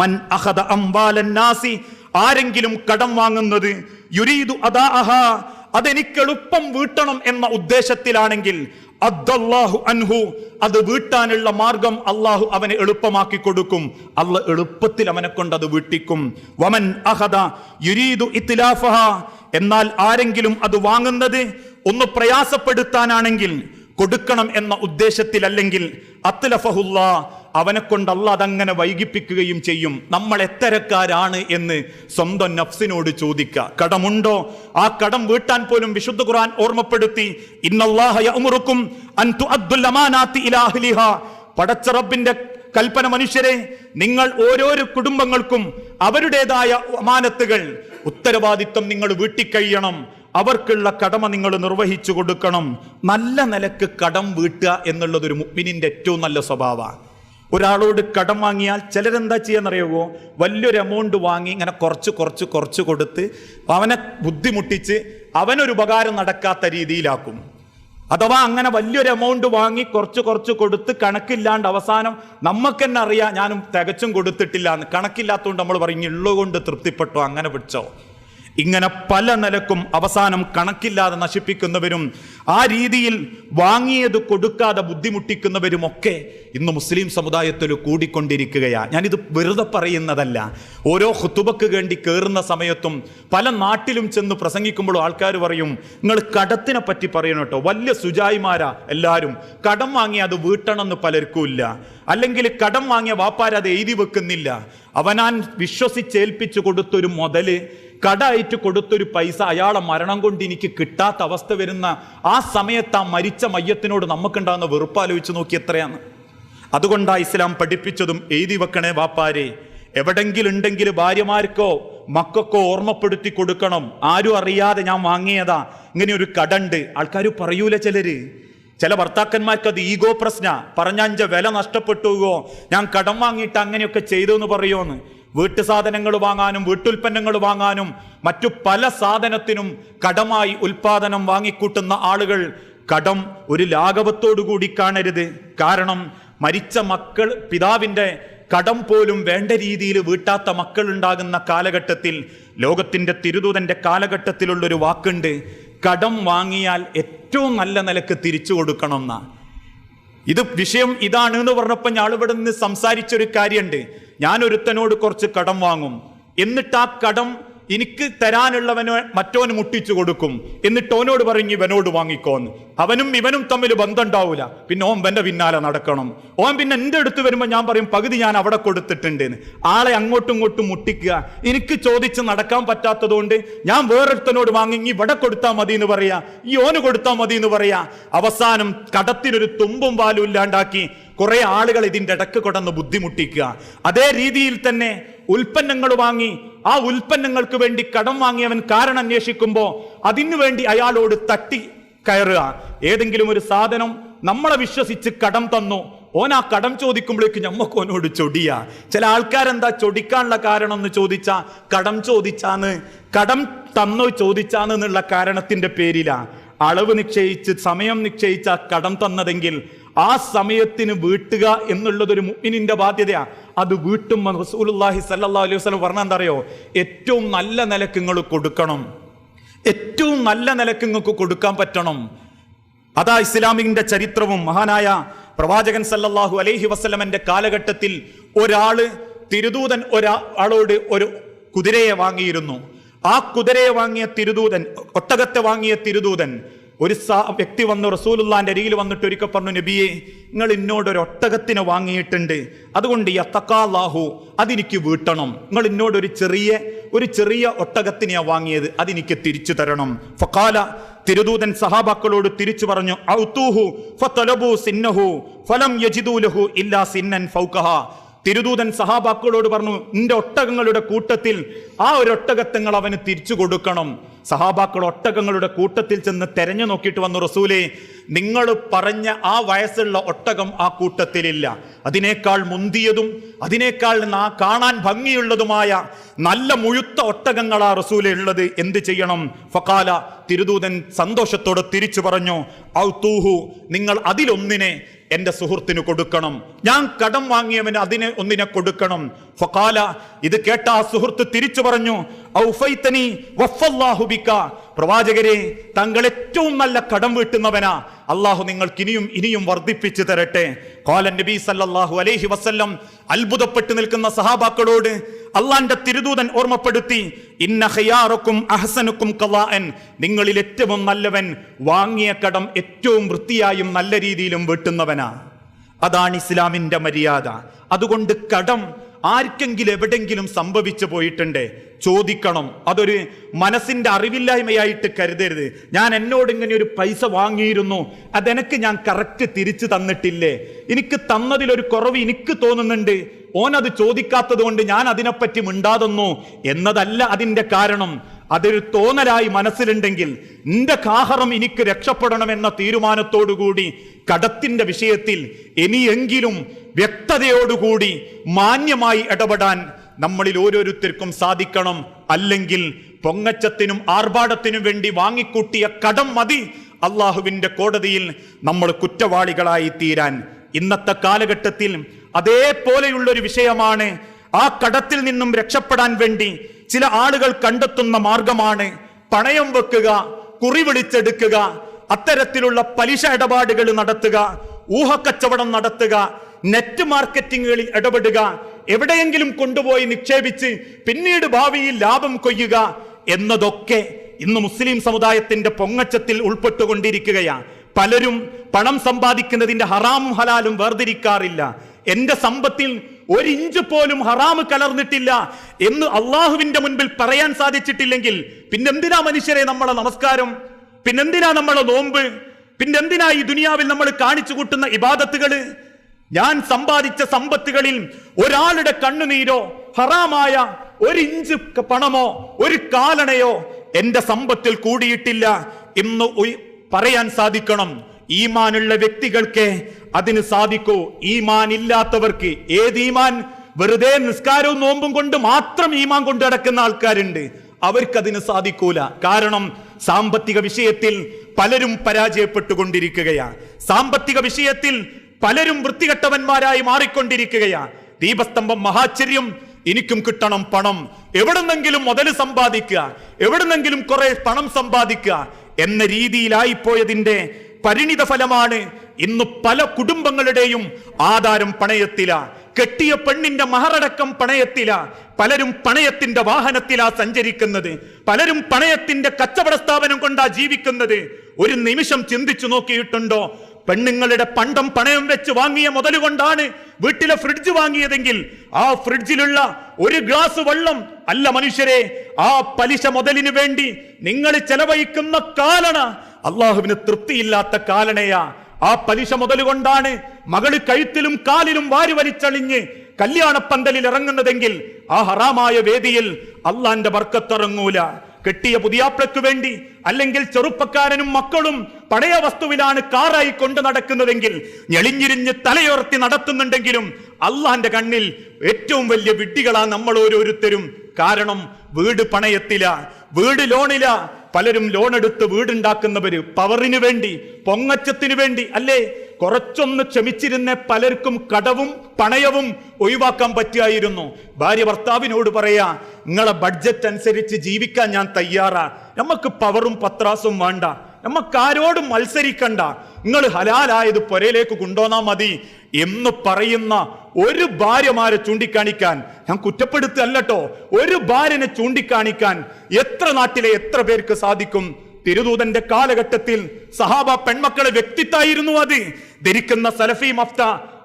മൻ അഖദ അംവാലൻ Nazi ആരെങ്കിലും കടം വാങ്ങുന്നത് യുരീദു അദാഅഹ അതെനിക്ക് എളുപ്പം വീട്ടണം എന്ന ഉദ്ദേശത്തിലാണെങ്കിൽ അദ്ദല്ലാഹു അൻഹു അത് വീട്ടാനുള്ള മാർഗം അള്ളാഹു അവനെ എളുപ്പമാക്കി കൊടുക്കും. അല്ല എളുപ്പത്തിൽ അവനെ കൊണ്ട് അത് വീട്ടിക്കും. വമൻ അഹദ യുരീദു ഇത്തിലാഫഹ എന്നാൽ ആരെങ്കിലും അത് വാങ്ങുന്നത് ഒന്ന് പ്രയാസപ്പെടുത്താനാണെങ്കിൽ കൊടുക്കണം എന്ന ഉദ്ദേശത്തിലല്ലെങ്കിൽ അത്ലഫഹുല്ല അവനെ കൊണ്ട് അല്ല അതങ്ങനെ വൈകിപ്പിക്കുകയും ചെയ്യും. നമ്മൾ എത്തരക്കാരാണ് എന്ന് സ്വന്തം നഫ്സിനോട് ചോദിക്കുക കടമുണ്ടോ? ആ കടം വീട്ടാൻ പോലും വിശുദ്ധ ഖുർആൻ ഓർമ്മപ്പെടുത്തി. ഇന്നല്ലാഹ പടച്ചറബിന്റെ കൽപ്പന മനുഷ്യരെ നിങ്ങൾ ഓരോരോ കുടുംബങ്ങൾക്കും അവരുടേതായ അമാനത്തുകൾ. ഉത്തരവാദിത്വം നിങ്ങൾ വീട്ടിക്കഴിയണം. അവർക്കുള്ള കടമ നിങ്ങൾ നിർവഹിച്ചു കൊടുക്കണം. നല്ല നിലയ്ക്ക് കടം വീട്ടുക എന്നുള്ളത് ഒരു മുപ്പിനിന്റെ ഏറ്റവും നല്ല സ്വഭാവമാണ്. ഒരാളോട് കടം വാങ്ങിയാൽ ചിലരെന്താ ചെയ്യാന്നറിയുമോ വലിയൊരു എമൗണ്ട് വാങ്ങി ഇങ്ങനെ കുറച്ച് കുറച്ച് കുറച്ച് കൊടുത്ത് അവനെ ബുദ്ധിമുട്ടിച്ച് അവനൊരു ഉപകാരം നടക്കാത്ത രീതിയിലാക്കും. അഥവാ അങ്ങനെ വലിയൊരു എമൗണ്ട് വാങ്ങി കുറച്ച് കുറച്ച് കൊടുത്ത് കണക്കില്ലാണ്ട് അവസാനം നമുക്ക് തന്നെ അറിയാം ഞാനും തികച്ചും കൊടുത്തിട്ടില്ല എന്ന് കണക്കില്ലാത്തതുകൊണ്ട് നമ്മൾ പറയും ഉള്ളതുകൊണ്ട് തൃപ്തിപ്പെട്ടോ അങ്ങനെ പിടിച്ചോ. ഇങ്ങനെ പല നിലക്കും അവസാനം കണക്കില്ലാതെ നശിപ്പിക്കുന്നവരും ആ രീതിയിൽ വാങ്ങിയത് കൊടുക്കാതെ ബുദ്ധിമുട്ടിക്കുന്നവരും ഒക്കെ ഇന്ന് മുസ്ലിം സമുദായത്തിൽ കൂടിക്കൊണ്ടിരിക്കുകയാണ്. ഞാനിത് വെറുതെ പറയുന്നതല്ല. ഓരോ ഹുത്തുബക്ക് വേണ്ടി കയറുന്ന സമയത്തും പല നാട്ടിലും ചെന്ന് പ്രസംഗിക്കുമ്പോഴും ആൾക്കാർ പറയും നിങ്ങൾ കടത്തിനെ പറ്റി പറയണം കേട്ടോ. വലിയ സുജായിമാരാ എല്ലാവരും കടം വാങ്ങി അത് വീട്ടണമെന്ന് പലർക്കുമില്ല. അല്ലെങ്കിൽ കടം വാങ്ങിയ വാപ്പാരത് എഴുതി വെക്കുന്നില്ല. അവനാൻ വിശ്വസിച്ചേൽപ്പിച്ചു കൊടുത്തൊരു മുതൽ കടായിട്ട് കൊടുത്തൊരു പൈസ അയാളെ മരണം കൊണ്ട് എനിക്ക് കിട്ടാത്ത അവസ്ഥ വരുന്ന ആ സമയത്ത് ആ മരിച്ച മയ്യത്തിനോട് നമുക്കുണ്ടാകുന്ന വെറുപ്പാലോചിച്ച് നോക്കി എത്രയാണ്? അതുകൊണ്ടാണ് ഇസ്ലാം പഠിപ്പിച്ചതും എഴുതി വെക്കണേ വാപ്പാരെ. എവിടെങ്കിലും ഉണ്ടെങ്കിൽ ഭാര്യമാർക്കോ മക്കൾക്കോ ഓർമ്മപ്പെടുത്തി കൊടുക്കണം. ആരും അറിയാതെ ഞാൻ വാങ്ങിയതാ. ഇങ്ങനെ ഒരു കടണ്ട്. ആൾക്കാർ പറയൂല ചിലര്. ചില ഭർത്താക്കന്മാർക്ക് അത് ഈഗോ പ്രശ്ന. പറഞ്ഞ വില നഷ്ടപ്പെട്ടുവോ? ഞാൻ കടം വാങ്ങിയിട്ട് അങ്ങനെയൊക്കെ ചെയ്തു എന്ന് പറയുമോന്ന് വീട്ടു സാധനങ്ങൾ വാങ്ങാനും വീട്ടുൽപ്പന്നങ്ങൾ വാങ്ങാനും മറ്റു പല സാധനത്തിനും കടമായി ഉൽപാദനം വാങ്ങിക്കൂട്ടുന്ന ആളുകൾ കടം ഒരു കൂടി കാണരുത്. കാരണം മരിച്ച മക്കൾ പിതാവിന്റെ കടം പോലും വേണ്ട രീതിയിൽ വീട്ടാത്ത മക്കൾ ഉണ്ടാകുന്ന കാലഘട്ടത്തിൽ ലോകത്തിന്റെ തിരുദൂതന്റെ കാലഘട്ടത്തിലുള്ളൊരു വാക്കുണ്ട് കടം വാങ്ങിയാൽ ഏറ്റവും നല്ല നിലയ്ക്ക് തിരിച്ചു കൊടുക്കണം എന്നാ ഇത് വിഷയം ഇതാണ് എന്ന് പറഞ്ഞപ്പോൾ ഞാൻ ഇവിടെ നിന്ന് സംസാരിച്ചൊരു കാര്യമുണ്ട്. ഞാൻ ഒരുത്തനോട് കുറച്ച് കടം വാങ്ങും. എന്നിട്ട് ആ കടം എനിക്ക് തരാനുള്ളവന് മറ്റോന് മുട്ടിച്ചു കൊടുക്കും. എന്നിട്ട് ഓനോട് പറഞ്ഞ് ഇവനോട് വാങ്ങിക്കോന്ന്. അവനും ഇവനും തമ്മിൽ ബന്ധം ഉണ്ടാവൂല പിന്നെ ഓൻ വന്റെ പിന്നാലെ നടക്കണം. ഓം പിന്നെ എന്റെ അടുത്ത് വരുമ്പോൾ ഞാൻ പറയും പകുതി ഞാൻ അവിടെ കൊടുത്തിട്ടുണ്ട്. ആളെ അങ്ങോട്ടും ഇങ്ങോട്ടും മുട്ടിക്കുക. എനിക്ക് ചോദിച്ച് നടക്കാൻ പറ്റാത്തതുകൊണ്ട് ഞാൻ വേറൊരുത്തനോട് വാങ്ങി "ഇങ്ങ് ഇവിടെ കൊടുത്താൽ മതി എന്ന് പറയാ. ഈ ഓന് കൊടുത്താൽ മതി എന്ന് പറയാ. അവസാനം കടത്തിനൊരു തുമ്പും പാലും ഇല്ലാണ്ടാക്കി കുറെ ആളുകൾ ഇതിന്റെ ഇടയ്ക്ക് കൊടന്ന് ബുദ്ധിമുട്ടിക്കുക. അതേ രീതിയിൽ തന്നെ ഉൽപ്പന്നങ്ങൾ വാങ്ങി ആ ഉൽപ്പന്നങ്ങൾക്ക് വേണ്ടി കടം വാങ്ങിയവൻ കാരണം അന്വേഷിക്കുമ്പോൾ അതിനു വേണ്ടി അയാളോട് തട്ടി കയറുക. ഏതെങ്കിലും ഒരു സാധനം നമ്മളെ വിശ്വസിച്ച് കടം തന്നു. ഓൻ ആ കടം ചോദിക്കുമ്പോഴേക്ക് ഞമ്മക്ക് ഓനോട് ചൊടിയ. ചില ആൾക്കാരെന്താ ചൊടിക്കാനുള്ള കാരണം എന്ന് ചോദിച്ചാ കടം ചോദിച്ചാന്ന് കടം തന്നോ ചോദിച്ചാന്ന് എന്നുള്ള കാരണത്തിന്റെ പേരിലാ. അളവ് നിശ്ചയിച്ച് സമയം നിശ്ചയിച്ച കടം തന്നതെങ്കിൽ ആ സമയത്തിന് വീട്ടുക എന്നുള്ളത് ഒരു മുഅ്മിനിന്റെ ബാധ്യതയാണ് അത് വീട്ടും റസൂലുള്ളാഹി സല്ലല്ലാഹു അലൈഹി വസല്ലം പറഞ്ഞാൽ എന്താ അറിയോ ഏറ്റവും നല്ല നിലയ്ക്ക് നിങ്ങൾ കൊടുക്കണം. ഏറ്റവും നല്ല നിലയ്ക്ക് നിങ്ങൾക്ക് കൊടുക്കാൻ പറ്റണം. അതാ ഇസ്ലാമിന്റെ ചരിത്രവും മഹാനായ പ്രവാചകൻ സല്ലല്ലാഹു അലൈഹി വസല്ലമന്റെ കാലഘട്ടത്തിൽ ഒരാൾ തിരുദൂതൻ ഒരാളോട് ഒരു കുതിരയെ വാങ്ങിയിരുന്നു. ആ കുതിരയെ വാങ്ങിയ തിരുദൂതൻ ഒട്ടകത്തെ വാങ്ങിയ തിരുദൂതൻ ഒരു വ്യക്തി വന്ന് റസൂലുള്ളാന്റെ അരികിൽ വന്നിട്ട് ഒരിക്കൽ പറഞ്ഞു നബിയെ നിങ്ങൾ എന്നോട് ഒരു ഒട്ടകത്തിനെ വാങ്ങിയിട്ടുണ്ട്. അതുകൊണ്ട് യത്തക്കാലാഹു അതെനിക്ക് വീട്ടണം. നിങ്ങൾ എന്നോട് ഒരു ചെറിയ ഒരു ചെറിയ ഒട്ടകത്തിനെയാണ് വാങ്ങിയത് അതെനിക്ക് തിരിച്ചു തരണം. ഫക്കാല തിരുദൂതൻ സഹാബാക്കളോട് തിരിച്ചു പറഞ്ഞു ഔത്തൂഹു ഫതലബു സിന്നഹു ഫലം യജിദൂലഹു ഇല്ലാ സിന്നൻ ഫൗക്കഹ തിരുദൂതൻ സഹാബാക്കളോട് പറഞ്ഞു നിന്റെ ഒട്ടകങ്ങളുടെ കൂട്ടത്തിൽ ആ ഒരു ഒട്ടകത്തങ്ങൾ അവന് തിരിച്ചു കൊടുക്കണം. സഹാബാക്കൾ ഒട്ടകങ്ങളുടെ കൂട്ടത്തിൽ ചെന്ന് തെരഞ്ഞു നോക്കിയിട്ട് വന്നു റസൂലേ നിങ്ങൾ പറഞ്ഞ ആ വയസ്സുള്ള ഒട്ടകം ആ കൂട്ടത്തിലില്ല. അതിനേക്കാൾ മുന്തിയതും അതിനേക്കാൾ കാണാൻ ഭംഗിയുള്ളതുമായ നല്ല മുഴുത്ത ഒട്ടകങ്ങളാ റസൂലെ ഉള്ളത്. എന്ത് ചെയ്യണം? ഫക്കാല തിരുദൂതൻ സന്തോഷത്തോടെ തിരിച്ചു പറഞ്ഞു ഔത്തൂഹു നിങ്ങൾ അതിലൊന്നിനെ എന്റെ സുഹൃത്തിന് കൊടുക്കണം. ഞാൻ കടം വാങ്ങിയവന് അതിന് ഒന്നിനെ കൊടുക്കണം. ഫഖാല ഇത് കേട്ട ആ സുഹൃത്ത് തിരിച്ചു പറഞ്ഞു ഔഫൈതനി വഫല്ലാഹു ബിക പ്രവാചകരെ തങ്ങൾ ഏറ്റവും നല്ല കടം വീട്ടുന്നവനാ. അള്ളാഹു നിങ്ങൾക്ക് ഇനിയും ഇനിയും വർദ്ധിപ്പിച്ചു തരട്ടെ. കോലൻ നബി സല്ലല്ലാഹു അലൈഹി വസല്ലം അത്ഭുതപ്പെട്ടു നിൽക്കുന്ന സഹാബാക്കളോട് അള്ളാന്റെ തിരുദൂതൻ ഓർമ്മപ്പെടുത്തി ഇന്ന ഖിയാറക്കും അഹസനുക്കും ഖലാഅൻ നിങ്ങളിൽ ഏറ്റവും നല്ലവൻ വാങ്ങിയ കടം ഏറ്റവും വൃത്തിയായും നല്ല രീതിയിലും വീട്ടുന്നവനാ. അതാണ് ഇസ്ലാമിന്റെ മര്യാദ. അതുകൊണ്ട് കടം ആർക്കെങ്കിലും എവിടെങ്കിലും സംഭവിച്ചു പോയിട്ടുണ്ട്? ചോദിക്കണം. അതൊരു മനസ്സിന്റെ അറിവില്ലായ്മയായിട്ട് കരുതരുത്. ഞാൻ എന്നോട് ഇങ്ങനെ ഒരു പൈസ വാങ്ങിയിരുന്നു. അതെനക്ക് ഞാൻ കറക്റ്റ് തിരിച്ചു തന്നിട്ടില്ലേ? എനിക്ക് തന്നതിലൊരു കുറവ് എനിക്ക് തോന്നുന്നുണ്ട്. ഓൻ അത് ചോദിക്കാത്തത് കൊണ്ട് ഞാൻ അതിനെപ്പറ്റി മിണ്ടാതെന്നു. എന്നതല്ല അതിന്റെ കാരണം. അതൊരു തോന്നലായി മനസ്സിലുണ്ടെങ്കിൽ നിന്റെ കാഹറം എനിക്ക് രക്ഷപ്പെടണമെന്ന തീരുമാനത്തോടുകൂടി കടത്തിന്റെ വിഷയത്തിൽ ഇനിയെങ്കിലും വ്യക്തതയോടുകൂടി മാന്യമായി ഇടപെടാൻ നമ്മളിൽ ഓരോരുത്തർക്കും സാധിക്കണം. അല്ലെങ്കിൽ പൊങ്ങച്ചത്തിനും ആർഭാടത്തിനും വേണ്ടി വാങ്ങിക്കൂട്ടിയ കടം മതി. അള്ളാഹുവിന്റെ കോടതിയിൽ നമ്മൾ കുറ്റവാളികളായി തീരാൻ. ഇന്നത്തെ കാലഘട്ടത്തിൽ അതേപോലെയുള്ള ഒരു വിഷയമാണ് ആ കടത്തിൽ നിന്നും രക്ഷപ്പെടാൻ വേണ്ടി ചില ആളുകൾ കണ്ടെത്തുന്ന മാർഗമാണ്. പണയം വെക്കുക കുറി വിളിച്ചെടുക്കുക അത്തരത്തിലുള്ള പലിശ ഇടപാടുകൾ നടത്തുക ഊഹക്കച്ചവടം നടത്തുക നെറ്റ് മാർക്കറ്റിങ്ങുകളിൽ ഇടപെടുക എവിടെയെങ്കിലും കൊണ്ടുപോയി നിക്ഷേപിച്ച് പിന്നീട് ഭാവിയിൽ ലാഭം കൊയ്യുക എന്നതൊക്കെ ഇന്ന് മുസ്ലിം സമുദായത്തിന്റെ പൊങ്ങച്ചത്തിൽ ഉൾപ്പെട്ടുകൊണ്ടിരിക്കുകയാണ് പലരും പണം സമ്പാദിക്കുന്നതിന്റെ ഹറാമും ഹലാലും വേർതിരിക്കാറില്ല. എന്റെ സമ്പത്തിൽ ഒരു ഇഞ്ച് പോലും ഹറാമ് കലർന്നിട്ടില്ല എന്ന് അള്ളാഹുവിന്റെ മുൻപിൽ പറയാൻ സാധിച്ചിട്ടില്ലെങ്കിൽ പിന്നെന്തിനാ മനുഷ്യരെ നമ്മളെ നമസ്കാരം? പിന്നെന്തിനാ നമ്മളെ നോമ്പ്? പിന്നെന്തിനാ ഈ ദുനിയാവിൽ നമ്മൾ കാണിച്ചു കൂട്ടുന്ന ഇബാദത്തുകൾ? ഞാൻ സമ്പാദിച്ച സമ്പത്തുകളിൽ ഒരാളുടെ കണ്ണുനീരോ ഹറാമായ ഒരു ഇഞ്ച് പണമോ ഒരു കാലണയോ എന്റെ സമ്പത്തിൽ കൂടിയിട്ടില്ല എന്ന് പറയാൻ സാധിക്കണം. ഈമാനുള്ള വ്യക്തികൾക്ക് അതിന് സാധിക്കൂ. ഈമാൻ ഇല്ലാത്തവർക്ക് ഏത് ഈമാൻ? വെറുതെ നിസ്കാരവും നോമ്പും കൊണ്ട് മാത്രം ഈമാൻ കൊണ്ട് നടക്കുന്ന ആൾക്കാരുണ്ട്. അവർക്കതിന് സാധിക്കൂല. കാരണം സാമ്പത്തിക വിഷയത്തിൽ പലരും പരാജയപ്പെട്ടുകൊണ്ടിരിക്കുകയാണ് സാമ്പത്തിക വിഷയത്തിൽ പലരും വൃത്തികെട്ടവന്മാരായി മാറിക്കൊണ്ടിരിക്കുകയാണ്. ദീപസ്തംഭം മഹാചര്യം എനിക്കും കിട്ടണം പണം. എവിടുന്നെങ്കിലും മുതൽ സമ്പാദിക്കുക എവിടുന്നെങ്കിലും കുറെ പണം സമ്പാദിക്കുക എന്ന രീതിയിലായിപ്പോയതിന്റെ പരിണിത ഫലമാണ് ഇന്ന് പല കുടുംബങ്ങളുടെയും ആധാരം പണയത്തില. കെട്ടിയ പെണ്ണിന്റെ മഹറടക്കം പണയത്തില. പലരും പണയത്തിന്റെ വാഹനത്തിലാ സഞ്ചരിക്കുന്നത്. പലരും പണയത്തിന്റെ കച്ചവട സ്ഥാപനം കൊണ്ടാ ജീവിക്കുന്നത്. ഒരു നിമിഷം ചിന്തിച്ചു നോക്കിയിട്ടുണ്ടോ? പെണ്ണുങ്ങളുടെ പണ്ടം പണയം വെച്ച് വാങ്ങിയ മുതൽ കൊണ്ടാണ് വീട്ടിലെ ഫ്രിഡ്ജ് വാങ്ങിയതെങ്കിൽ ആ ഫ്രിഡ്ജിലുള്ള ഒരു ഗ്ലാസ് വെള്ളം അല്ല മനുഷ്യരെ ആ പലിശ മുതലിന് വേണ്ടി നിങ്ങൾ ചെലവഴിക്കുന്ന കാലണ അള്ളാഹുവിന് തൃപ്തിയില്ലാത്ത കാലണയാ. ആ പലിശ മുതൽ കൊണ്ടാണ് മകൾ കഴുത്തിലും കാലിലും വാരി വലിച്ചളിഞ്ഞ് കല്യാണപ്പന്തലിൽ ഇറങ്ങുന്നതെങ്കിൽ ആ ഹറാമായ വേദിയിൽ അള്ളാന്റെ വർക്കത്തിറങ്ങൂല കെട്ടിയ പുതിയാപ്ലക്ക് വേണ്ടി അല്ലെങ്കിൽ ചെറുപ്പക്കാരനും മക്കളും പഴയ വസ്തുവിലാണ് കാറായി കൊണ്ടു നടക്കുന്നതെങ്കിൽ ഞെളിഞ്ഞിരിഞ്ഞ് തലയുയർത്തി നടത്തുന്നുണ്ടെങ്കിലും അള്ളാന്റെ കണ്ണിൽ ഏറ്റവും വലിയ വിഡ്ഢികളാ നമ്മൾ ഓരോരുത്തരും. കാരണം വീട് പണയത്തില വീട് ലോണില. പലരും ലോൺ എടുത്ത് വീടുണ്ടാക്കുന്നവര് പവറിന് വേണ്ടി പൊങ്ങച്ചത്തിന് വേണ്ടി അല്ലേ? കുറച്ചൊന്ന് ക്ഷമിച്ചിരുന്ന പലർക്കും കടവും പണയവും ഒഴിവാക്കാൻ പറ്റിയായിരുന്നു. ഭാര്യ ഭർത്താവിനോട് പറയാ നിങ്ങളെ ബഡ്ജറ്റ് അനുസരിച്ച് ജീവിക്കാൻ ഞാൻ തയ്യാറാ. നമുക്ക് പവറും പത്രാസും വേണ്ട. നമുക്ക് ആരോടും മത്സരിക്കണ്ട. നിങ്ങൾ ഹലാലായത് പുരയിലേക്ക് കൊണ്ടുവന്നാൽ മതി എന്ന് പറയുന്ന ഒരു ഭാര്യമാരെ ചൂണ്ടിക്കാണിക്കാൻ ഞാൻ കുറ്റപ്പെടുത്തല്ലോ ഒരു ഭാര്യനെ ചൂണ്ടിക്കാണിക്കാൻ എത്ര നാട്ടിലെ എത്ര പേർക്ക് സാധിക്കും? തിരുദൂതന്റെ കാലഘട്ടത്തിൽ സഹാബ പെൺമക്കളെ വ്യക്തിത്വമായിരുന്നു അത്. ധരിക്കുന്ന സലഫി മഫ്ത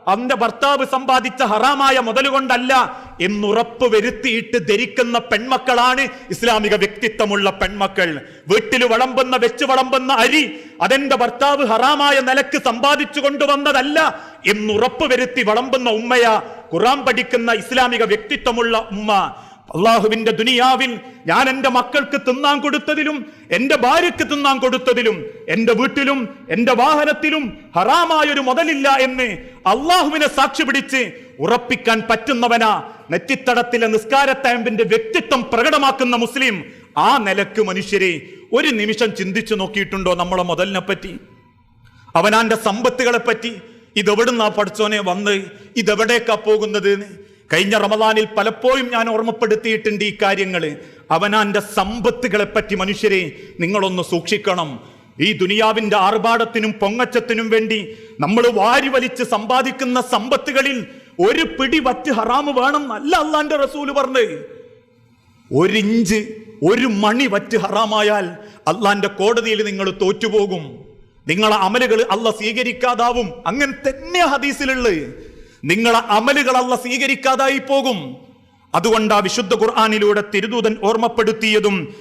അവന്റെ ഭർത്താവ് സമ്പാദിച്ച ഹറാമായ മുതലുകൊണ്ടല്ല എന്നുറപ്പ് വരുത്തിയിട്ട് ധരിക്കുന്ന പെൺമക്കളാണ് ഇസ്ലാമിക വ്യക്തിത്വമുള്ള പെൺമക്കൾ. വീട്ടിൽ വളമ്പുന്ന വെച്ച് വളമ്പുന്ന അരി അതെന്റെ ഭർത്താവ് ഹറാമായ നിലയ്ക്ക് സമ്പാദിച്ചു കൊണ്ടുവന്നതല്ല എന്നുറപ്പ് വരുത്തി വളമ്പുന്ന ഉമ്മയ. ഖുറാൻ പഠിക്കുന്ന ഇസ്ലാമിക വ്യക്തിത്വമുള്ള ഉമ്മ. അള്ളാഹുവിന്റെ ദുനിയാവിൽ ഞാൻ എന്റെ മക്കൾക്ക് തിന്നാൻ കൊടുത്തതിലും എന്റെ ഭാര്യയ്ക്ക് തിന്നാൻ കൊടുത്തതിലും എന്റെ വീട്ടിലും എന്റെ വാഹനത്തിലും ഹറാമായൊരു മുതലില്ല എന്ന് അള്ളാഹുവിനെ സാക്ഷി പിടിച്ച് ഉറപ്പിക്കാൻ പറ്റുന്നവനാ നെറ്റിത്തടത്തിലെ നിസ്കാരത്താമ്പിന്റെ വ്യക്തിത്വം പ്രകടമാക്കുന്ന മുസ്ലിം. ആ നിലയ്ക്ക് മനുഷ്യരെ ഒരു നിമിഷം ചിന്തിച്ചു നോക്കിയിട്ടുണ്ടോ നമ്മളെ മുതലിനെ പറ്റി അവനാന്റെ സമ്പത്തുകളെ പറ്റി ഇതെവിടുന്നാ പഠിച്ചോനെ വന്ന്? ഇതെവിടേക്കാ പോകുന്നത്? കഴിഞ്ഞ റമദാനിൽ പലപ്പോഴും ഞാൻ ഓർമ്മപ്പെടുത്തിയിട്ടുണ്ട് ഈ കാര്യങ്ങൾ അവനാന്റെ സമ്പത്തുകളെ പറ്റി മനുഷ്യരെ നിങ്ങളൊന്ന് സൂക്ഷിക്കണം. ഈ ദുനിയാവിന്റെ ആർഭാടത്തിനും പൊങ്ങച്ചത്തിനും വേണ്ടി നമ്മൾ വാരി വലിച്ച് സമ്പാദിക്കുന്ന സമ്പത്തുകളിൽ ഒരു പിടി വറ്റ് ഹറാമ് വേണം അല്ല അള്ളാന്റെ റസൂൽ പറഞ്ഞ് ഒരിഞ്ച് ഒരു മണി വറ്റ് ഹറാമായാൽ അള്ളാന്റെ കോടതിയിൽ നിങ്ങൾ തോറ്റുപോകും. നിങ്ങളെ അമലുകൾ അല്ല സ്വീകരിക്കാതാവും. അങ്ങനെ തന്നെ ഹദീസിലുള്ളത്. നിങ്ങളെ അമലുകൾ അല്ല സ്വീകരിക്കാതായി പോകും. അതുകൊണ്ട് ആ വിശുദ്ധ ഖുർആാനിലൂടെ തിരുദൂതൻ ഓർമ്മപ്പെടുത്തിയതും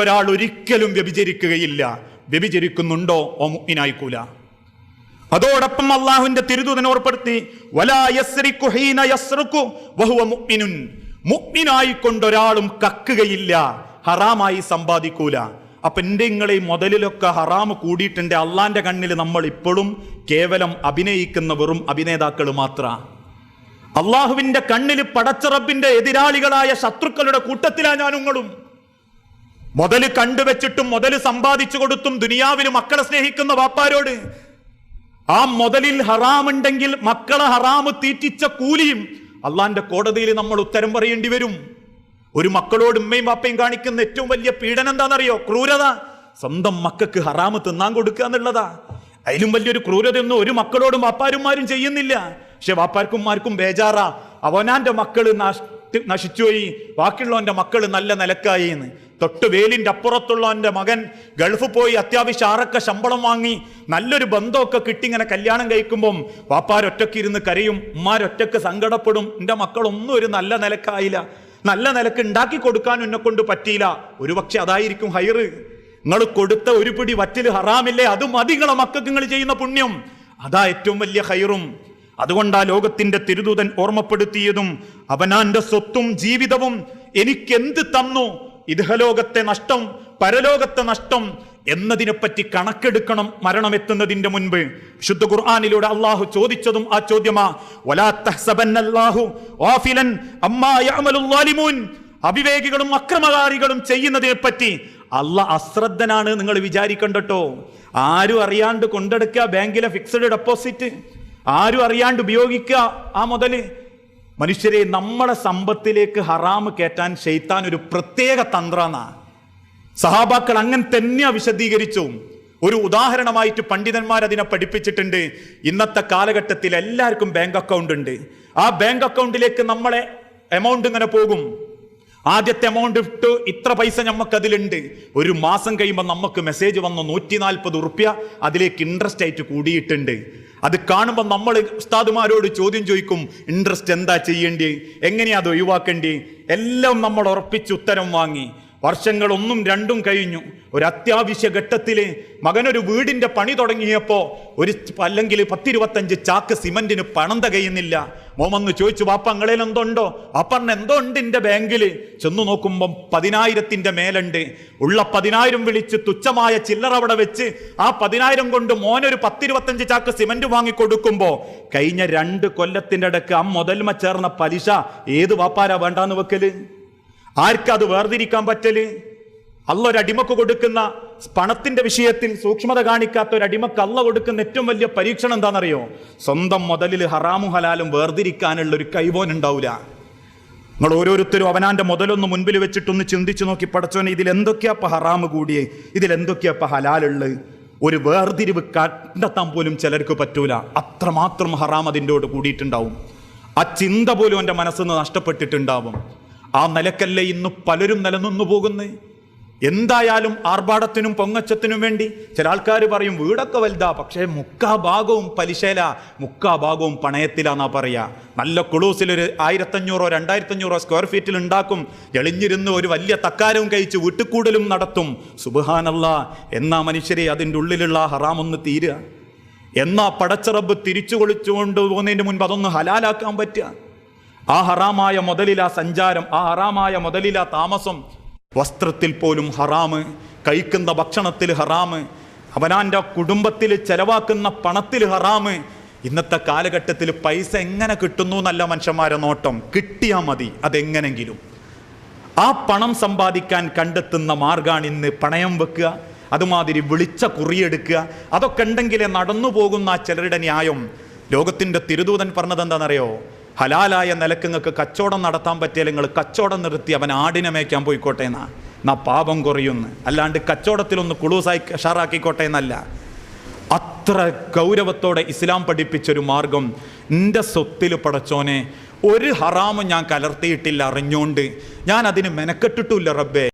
ഒരാൾ ഒരിക്കലും വ്യഭിചരിക്കുകയില്ല. വ്യഭിചരിക്കുന്നുണ്ടോ? ഓ മുക്മിനായിക്കൂല അതോടൊപ്പം അള്ളാഹുവിന്റെ തിരുദൂതൻ ഓർപ്പെടുത്തി ഒരാളും കക്കുകയില്ല. ഹറാമായി സമ്പാദിക്കൂല. അപ്പൊ എന്റെ നിങ്ങളെ ഈ മുതലിലൊക്കെ ഹറാമ് കൂടിയിട്ടുണ്ട്. അള്ളാന്റെ കണ്ണിൽ നമ്മൾ ഇപ്പോഴും കേവലം അഭിനയിക്കുന്ന വെറും അഭിനേതാക്കൾ മാത്ര. അള്ളാഹുവിന്റെ കണ്ണിൽ പടച്ചറബിന്റെ എതിരാളികളായ ശത്രുക്കളുടെ കൂട്ടത്തിലാ ഞാനുങ്ങളും. മുതൽ കണ്ടുവച്ചിട്ടും മുതൽ സമ്പാദിച്ചു കൊടുത്തും ദുനിയാവിൽ മക്കളെ സ്നേഹിക്കുന്ന വാപ്പാരോട്. ആ മുതലിൽ ഹറാമുണ്ടെങ്കിൽ മക്കളെ ഹറാമ് തീറ്റിച്ച കൂലിയും അള്ളാന്റെ കോടതിയിൽ നമ്മൾ ഉത്തരം പറയേണ്ടി വരും. ഒരു മക്കളോട് ഉമ്മയും പാപ്പയും കാണിക്കുന്ന ഏറ്റവും വലിയ പീഡനം എന്താണെന്നറിയോ? ക്രൂരത. സ്വന്തം മക്കൾക്ക് ഹറാമ് തിന്നാൻ കൊടുക്കുക എന്നുള്ളതാ. അതിലും വലിയൊരു ക്രൂരതയൊന്നും ഒരു മക്കളോടും വാപ്പാരുമാരും ചെയ്യുന്നില്ല. പക്ഷെ വാപ്പാർക്കുമാർക്കും ബേജാറാ. അവനാന്റെ മക്കൾ നശിച്ചുപോയി ബാക്കിയുള്ളവന്റെ മക്കൾ നല്ല നിലക്കായി എന്ന്. തൊട്ട് വേലിന്റെ അപ്പുറത്തുള്ള എന്റെ മകൻ ഗൾഫ് പോയി അത്യാവശ്യം ആറൊക്കെ ശമ്പളം വാങ്ങി. നല്ലൊരു ബന്ധമൊക്കെ കിട്ടി ഇങ്ങനെ കല്യാണം കഴിക്കുമ്പം വാപ്പാരൊറ്റയ്ക്ക് ഇരുന്ന് കരയും. ഉമ്മാരൊറ്റയ്ക്ക് സങ്കടപ്പെടും. എന്റെ മക്കളൊന്നും ഒരു നല്ല നിലക്കായില്ല. നല്ല നിലയ്ക്ക് ഉണ്ടാക്കി കൊടുക്കാൻ എന്നെ കൊണ്ട് പറ്റിയില്ല. ഒരുപക്ഷെ അതായിരിക്കും ഹൈറ് നിങ്ങൾ കൊടുത്ത ഒരു പിടി വറ്റിൽ ഹറാമില്ലേ? അത് മതി നിങ്ങളെ മക്കൾക്ക് നിങ്ങൾ ചെയ്യുന്ന പുണ്യം. അതാ ഏറ്റവും വലിയ ഹൈറും. അതുകൊണ്ട് ആ ലോകത്തിന്റെ തിരുദൂതൻ ഓർമ്മപ്പെടുത്തിയതും അവനാന്റെ സ്വത്തും ജീവിതവും എനിക്കെന്ത് തന്നു? ഇഹലോകത്തെ നഷ്ടം പരലോകത്തെ നഷ്ടം എന്നതിനെപ്പറ്റി കണക്കെടുക്കണം മരണം എത്തുന്നതിന്റെ മുൻപ്. ശുദ്ധ ഖുർആാനിലൂടെ അള്ളാഹു ചോദിച്ചതും ആ ചോദ്യമാ അവിവേകികളും അക്രമകാരികളും ചെയ്യുന്നതിനെ പറ്റി അല്ല അശ്രദ്ധനാണ് നിങ്ങൾ വിചാരിക്കണ്ടട്ടോ. ആരും അറിയാണ്ട് കൊണ്ടെടുക്കുക ബാങ്കിലെ ഫിക്സഡ് ഡെപ്പോസിറ്റ്. ആരും അറിയാണ്ട് ഉപയോഗിക്കുക ആ മുതൽ. മനുഷ്യരെ നമ്മളെ സമ്പത്തിലേക്ക് ഹറാമ് കയറ്റാൻ ഷെയ്ത്താൻ ഒരു പ്രത്യേക തന്ത്രാന്നാ. സഹാബാക്കൾ അങ്ങനെ തന്നെയാ വിശദീകരിച്ചു. ഒരു ഉദാഹരണമായിട്ട് പണ്ഡിതന്മാർ അതിനെ പഠിപ്പിച്ചിട്ടുണ്ട്. ഇന്നത്തെ കാലഘട്ടത്തിൽ എല്ലാവർക്കും ബാങ്ക് അക്കൗണ്ട് ഉണ്ട്. ആ ബാങ്ക് അക്കൗണ്ടിലേക്ക് നമ്മളെ എമൗണ്ട് ഇങ്ങനെ പോകും. ആദ്യത്തെ എമൗണ്ട് ഇട്ട് ഇത്ര പൈസ നമുക്ക് അതിലുണ്ട് ഒരു മാസം കഴിയുമ്പോൾ നമുക്ക് മെസ്സേജ് വന്ന നൂറ്റി നാൽപ്പത് ഉറുപ്യ അതിലേക്ക് ഇൻട്രസ്റ്റ് ആയിട്ട് കൂടിയിട്ടുണ്ട്. അത് കാണുമ്പോൾ നമ്മൾ ഉസ്താദുമാരോട് ചോദ്യം ചോദിക്കും ഇൻട്രസ്റ്റ് എന്താ ചെയ്യേണ്ടി? എങ്ങനെയാ അത് ഒഴിവാക്കേണ്ടി? എല്ലാം നമ്മൾ ഉറപ്പിച്ച് ഉത്തരം വാങ്ങി. വർഷങ്ങൾ ഒന്നും രണ്ടും കഴിഞ്ഞു. ഒരു അത്യാവശ്യ ഘട്ടത്തിൽ മകനൊരു വീടിന്റെ പണി തുടങ്ങിയപ്പോൾ ഒരു അല്ലെങ്കിൽ പത്തിരുപത്തഞ്ച് ചാക്ക് സിമന്റിന് പണം തികയുന്നില്ല. മോമന്ന് ചോദിച്ചു വാപ്പ അങ്ങളേൽ എന്തുണ്ടോ? വാപ്പറിന് എന്തോ ഉണ്ട് എന്റെ ബാങ്കിൽ ചെന്നു നോക്കുമ്പം പതിനായിരത്തിന്റെ മേലുണ്ട്. ഉള്ള പതിനായിരം വിളിച്ച് തുച്ഛമായ ചില്ലറ അവിടെ വെച്ച് ആ പതിനായിരം കൊണ്ട് മോനൊരു പത്തിരുപത്തഞ്ച് ചാക്ക് സിമന്റ് വാങ്ങിക്കൊടുക്കുമ്പോൾ കഴിഞ്ഞ രണ്ട് കൊല്ലത്തിന്റെ ഇടയ്ക്ക് ആ മുതൽമ ചേർന്ന പലിശ ഏത് വാപ്പാരാ വേണ്ടാന്ന് വെക്കൽ? ആർക്കാ അത് വേർതിരിക്കാൻ പറ്റൽ? അടിമക്ക് കൊടുക്കുന്ന പണത്തിന്റെ വിഷയത്തിൽ സൂക്ഷ്മത കാണിക്കാത്ത ഒരു അടിമക്ക് അല്ല കൊടുക്കുന്ന ഏറ്റവും വലിയ പരീക്ഷണം എന്താണെന്നറിയോ? സ്വന്തം മുതലിൽ ഹറാമു ഹലാലും വേർതിരിക്കാനുള്ള ഒരു കൈവോൻ ഉണ്ടാവില്ല നിങ്ങൾ ഓരോരുത്തരും അവനാന്റെ മുതലൊന്ന് മുൻപിൽ വെച്ചിട്ടൊന്ന് ചിന്തിച്ചു നോക്കി പടച്ചോനെ ഇതിൽ എന്തൊക്കെയാ ഇപ്പൊ ഹറാമ് കൂടിയേ? ഇതിൽ എന്തൊക്കെയാ ഹലാലുള്ള? ഒരു വേർതിരിവ് കണ്ടെത്താൻ പോലും ചിലർക്ക് പറ്റൂല. അത്രമാത്രം ഹറാം അതിന്റെ കൂടെ കൂടിയിട്ടുണ്ടാവും. ആ ചിന്ത പോലും എന്റെ മനസ്സിൽ നിന്ന് നഷ്ടപ്പെട്ടിട്ടുണ്ടാവും. ആ നിലക്കല്ലേ ഇന്ന് പലരും നിലനിന്നു പോകുന്നത് എന്തായാലും ആർഭാടത്തിനും പൊങ്ങച്ചത്തിനും വേണ്ടി ചില ആൾക്കാർ പറയും വീടൊക്കെ വലുതാ പക്ഷേ മുക്കാ ഭാഗവും പലിശയില മുക്കാ ഭാഗവും പണയത്തിലാന്നാ പറയുക നല്ല കുളൂസിൽ ഒരു ആയിരത്തഞ്ഞൂറോ രണ്ടായിരത്തഞ്ഞൂറോ സ്ക്വയർ ഫീറ്റിൽ ഉണ്ടാക്കും എളിഞ്ഞിരുന്ന് ഒരു വലിയ തക്കാരവും കഴിച്ച് വീട്ടുകൂടലും നടത്തും. സുബഹാനല്ല എന്നാ മനുഷ്യരെ അതിന്റെ ഉള്ളിലുള്ള ഹറാമൊന്ന് തീരുക. എന്നാ പടച്ചറബ് തിരിച്ചു കൊളിച്ചുകൊണ്ട് പോകുന്നതിന് മുൻപ് അതൊന്ന് ഹലാലാക്കാൻ പറ്റുക. ആ ഹറാമായ മുതലില സഞ്ചാരം ആ ഹറാമായ മുതലില താമസം. വസ്ത്രത്തിൽ പോലും ഹറാമ് കഴിക്കുന്ന ഭക്ഷണത്തിൽ ഹറാമ് അവനാന്റെ കുടുംബത്തിൽ ചെലവാക്കുന്ന പണത്തിൽ ഹറാമ്. ഇന്നത്തെ കാലഘട്ടത്തിൽ പൈസ എങ്ങനെ കിട്ടുന്നു എന്നല്ല മനുഷ്യന്മാരെ നോട്ടം. കിട്ടിയാൽ മതി അതെങ്ങനെങ്കിലും. ആ പണം സമ്പാദിക്കാൻ കണ്ടെത്തുന്ന മാർഗമാണ് ഇന്ന് പണയം വെക്കുക അതുമാതിരി വിളിച്ച കുറിയെടുക്കുക. അതൊക്കെ ഉണ്ടെങ്കിലേ നടന്നു പോകുന്ന ചിലരുടെ ന്യായം. ലോകത്തിന്റെ തിരുദൂതൻ പറഞ്ഞത് എന്താണെന്നറിയോ ഹലാലായ നിലക്കങ്ങൾക്ക് കച്ചവടം നടത്താൻ പറ്റിയാൽ നിങ്ങൾ കച്ചവടം നിർത്തി അവൻ ആടിനെ മേയ്ക്കാൻ പോയിക്കോട്ടെ എന്നാ. എന്നാ പാപം കുറയുന്നു. അല്ലാണ്ട് കച്ചവടത്തിലൊന്ന് കുളൂസായി ഷാറാക്കിക്കോട്ടെ എന്നല്ല. അത്ര ഗൗരവത്തോടെ ഇസ്ലാം പഠിപ്പിച്ചൊരു മാർഗം എന്റെ സ്വത്തിൽ പടച്ചോനെ ഒരു ഹറാമും ഞാൻ കലർത്തിയിട്ടില്ല അറിഞ്ഞുകൊണ്ട് ഞാൻ അതിന് മെനക്കെട്ടിട്ടില്ല റബ്ബേ.